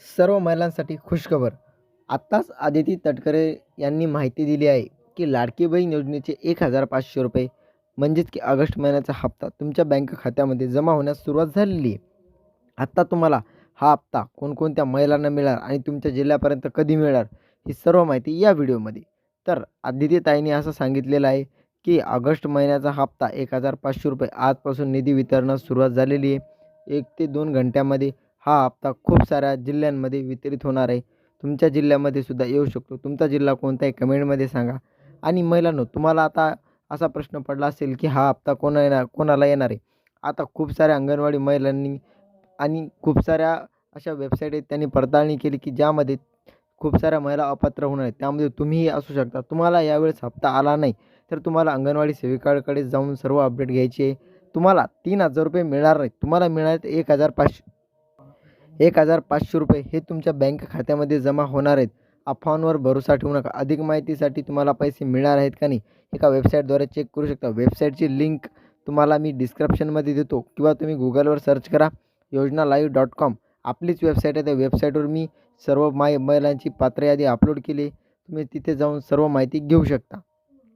सर्व महिलांसाठी खुशखबर. आत्ताच आदिती तटकरे यांनी माहिती दिली आहे की लाडकी बहीण योजनेचे एक हजार पाचशे रुपये म्हणजेच की ऑगस्ट महिन्याचा हप्ता तुमच्या बँक खात्यामध्ये जमा होण्यास सुरुवात झालेली आहे. आत्ता तुम्हाला हा हप्ता कोणकोणत्या महिलांना मिळणार आणि तुमच्या जिल्ह्यापर्यंत कधी मिळणार ही सर्व माहिती या व्हिडिओमध्ये. तर आदिती ताईंनी असं सांगितलेलं आहे की ऑगस्ट महिन्याचा हप्ता एक हजार पाचशे रुपये आजपासून निधी वितरणास सुरुवात झालेली आहे. एक ते दोन घंट्यामध्ये हा हप्ता खूप साऱ्या जिल्ह्यांमध्ये वितरित होणार आहे. तुमच्या जिल्ह्यामध्ये सुद्धा येऊ शकतो. तुमचा जिल्हा कोणता आहे कमेंटमध्ये सांगा. आणि महिलांनो तुम्हाला आता असा प्रश्न पडला असेल की हा हप्ता कोणा येणार कोणाला येणार आहे? आता खूप साऱ्या अंगणवाडी महिलांनी आणि खूप साऱ्या अशा वेबसाईट आहेत त्यांनी पडताळणी केली की ज्यामध्ये खूप साऱ्या महिला अपात्र होणार आहेत. त्यामध्ये तुम्हीही असू शकता. तुम्हाला यावेळेस हप्ता आला नाही तर तुम्हाला अंगणवाडी सेविकाकडे जाऊन सर्व अपडेट घ्यायची आहे. तुम्हाला तीन हजार रुपये मिळणार नाही तुम्हाला मिळणार आहेत एक हजार पाचशे एक हजार पाचशे रुपये हे तुमच्या बँक खात्यामध्ये जमा होणार आहेत. अफवांवर भरोसा ठेवू नका. अधिक माहितीसाठी तुम्हाला पैसे मिळणार आहेत का नाही एका वेबसाईटद्वारे चेक करू शकता. वेबसाईटची लिंक तुम्हाला मी डिस्क्रिप्शनमध्ये देतो किंवा तुम्ही गुगलवर सर्च करा योजना लाईव्ह डॉट कॉम. आपलीच वेबसाईट आहे. त्या वेबसाईटवर मी सर्व माय महिलांची पात्र यादी अपलोड केली तुम्ही तिथे जाऊन सर्व माहिती घेऊ शकता.